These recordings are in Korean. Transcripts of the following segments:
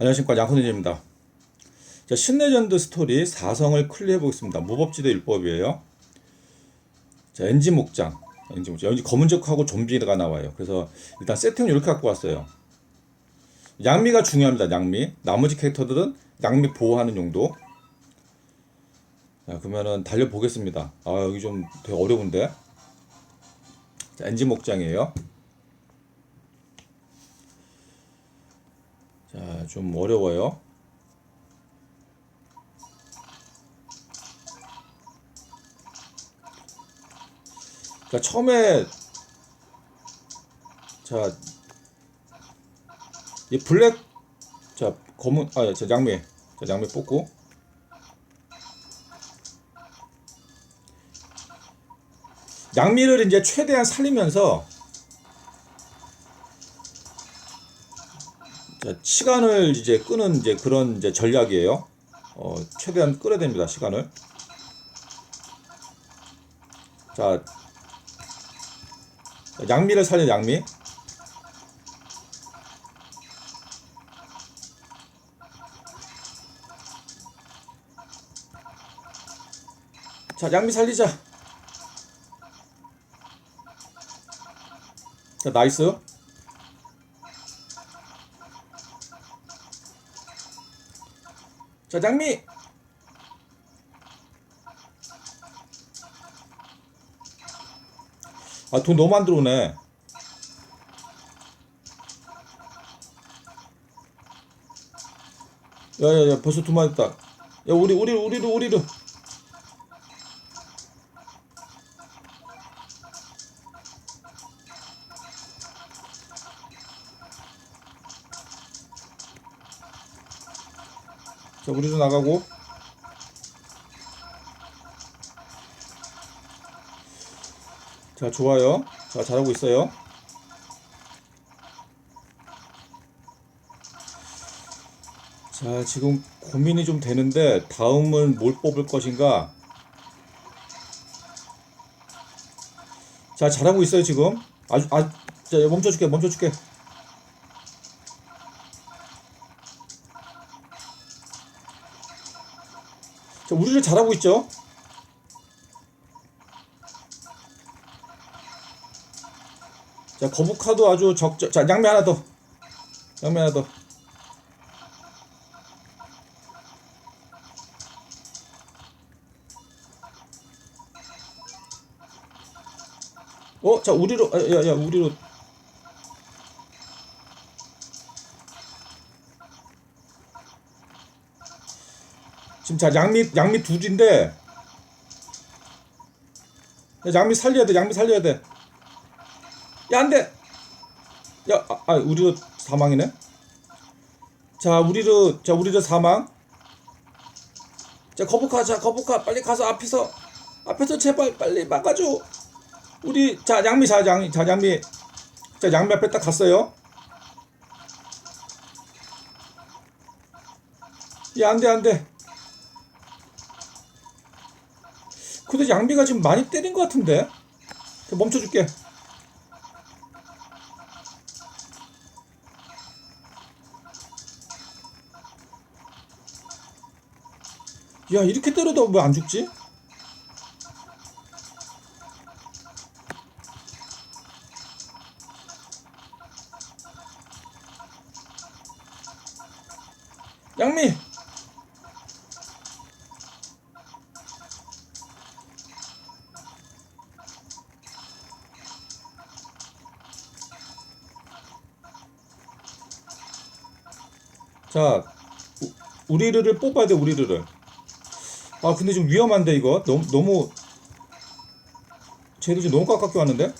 안녕하십니까 양손이입니다. 자 신레전드 스토리 4성을 클리어 해 보겠습니다. 무법지대 율법이에요. 자 엔지 목장, 엔지 목장 여기 검은적하고 좀비가 나와요. 그래서 일단 세팅은 이렇게 갖고 왔어요. 양미가 중요합니다. 양미. 나머지 캐릭터들은 양미 보호하는 용도. 자 그러면은 달려 보겠습니다. 아 여기 좀 되게 어려운데. 자 엔지 목장이에요. 자, 좀 어려워요. 자, 처음에 자, 이 블랙 자, 검은 아, 자, 양미. 자, 양미 뽑고 양미를 이제 최대한 살리면서 시간을 이제 끄는 이제 그런 이제 전략이에요. 어, 최대한 끌어야 됩니다. 시간을. 자, 양미를 살려 양미. 자, 양미 살리자. 자, 나이스. 자, 장미. 아, 돈 너무 안 들어오네. 야, 야, 야, 벌써 두 마리 있다. 야, 우리, 우리, 우리로, 우리로. 자, 우리도 나가고. 자, 좋아요. 자, 잘하고 있어요. 자, 지금 고민이 좀 되는데, 다음은 뭘 뽑을 것인가? 자, 잘하고 있어요, 지금. 아주, 아, 자, 멈춰줄게, 멈춰줄게. 자, 우리를 잘하고 있죠? 자, 거북카도 아주 적절. 자, 양면 하나 더. 양면 하나 더. 어, 자, 우리로, 아, 야, 야, 우리로. 자, 양미, 양미 둘인데. 야, 양미 살려야 돼, 양미 살려야 돼. 야, 안 돼! 야, 아, 아 우리로 사망이네? 자, 우리로, 자, 우리로 사망. 자, 거북아, 자, 거북아, 빨리 가서 앞에서, 앞에서 제발 빨리 막아줘. 우리, 자, 양미, 자, 양, 자, 양미. 자, 양미 앞에 딱 갔어요. 야, 안 돼, 안 돼. 근데 양비가 지금 많이 때린 것 같은데? 멈춰줄게. 야, 이렇게 때려도 왜 안 죽지? 양미! 자, 우- 우리르를 뽑아야 돼, 우리르를. 아, 근데 좀 위험한데, 이거? 너무, 너무, 쟤도 지금 너무 가깝게 왔는데?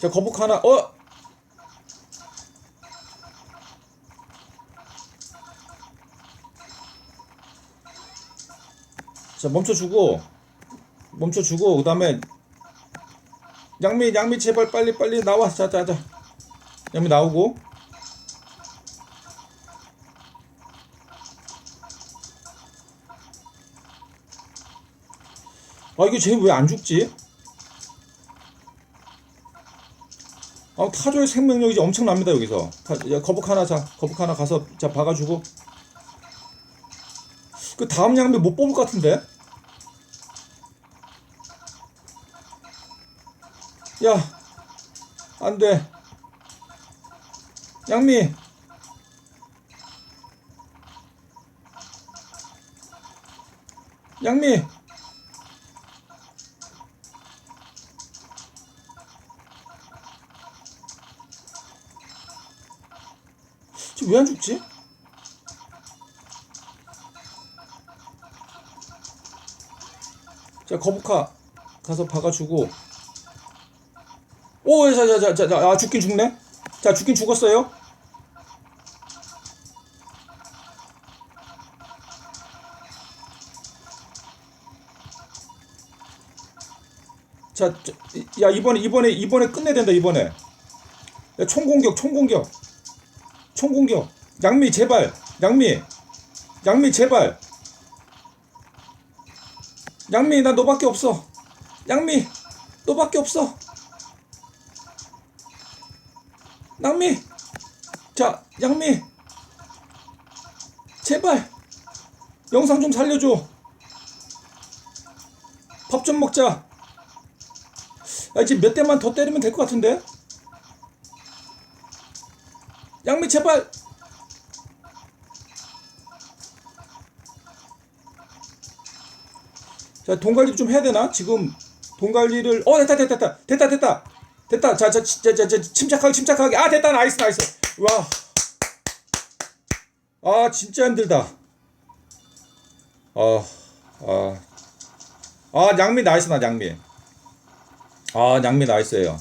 자, 거북 하나, 어! 자, 멈춰주고, 멈춰주고, 그 다음에, 양미, 양미, 제발 빨리, 빨리 나와. 자, 자, 자. 양미 나오고. 아 이거 쟤 왜 안 죽지? 아, 타조의 생명력이 엄청납니다 여기서. 타, 야, 거북 하나 자, 거북 하나 가서 자 박아주고. 그 다음 양미 못 뽑을 것 같은데. 야, 안 돼. 양미. 양미. 지금 왜 안 죽지? 자 거북아 가서 박아주고. 오자자자자 아 죽긴 죽네? 자 죽긴 죽었어요? 자 야 이번에 이번에 이번에 끝내야 된다 이번에. 야, 총공격 총공격 총공격. 양미 제발. 양미. 양미 제발. 양미 나 너밖에 없어. 양미 너밖에 없어. 양미. 자 양미. 제발. 영상 좀 살려줘. 밥 좀 먹자. 아 이제 몇 대만 더 때리면 될 것 같은데 양미 제발. 자, 돈 관리 좀 해야 되나? 지금 돈 관리를 어 됐다 됐다 됐다. 됐다 됐다. 됐다. 자 자 자, 자, 자, 침착하게 침착하게. 아 됐다. 나이스 나이스. 와 아 진짜 힘들다. 아 아. 아, 양미 나이스 나 양미. 아 양미 나이스예요.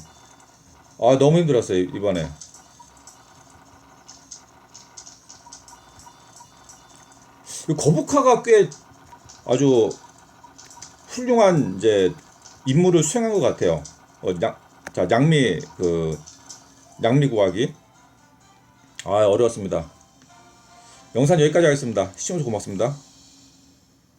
아 너무 힘들었어요 이번에 거북화가 꽤 아주 훌륭한 이제 임무를 수행한 것 같아요. 어, 양, 자, 양미 그 양미 구하기. 아 어려웠습니다. 영상 여기까지 하겠습니다. 시청해주셔서 고맙습니다.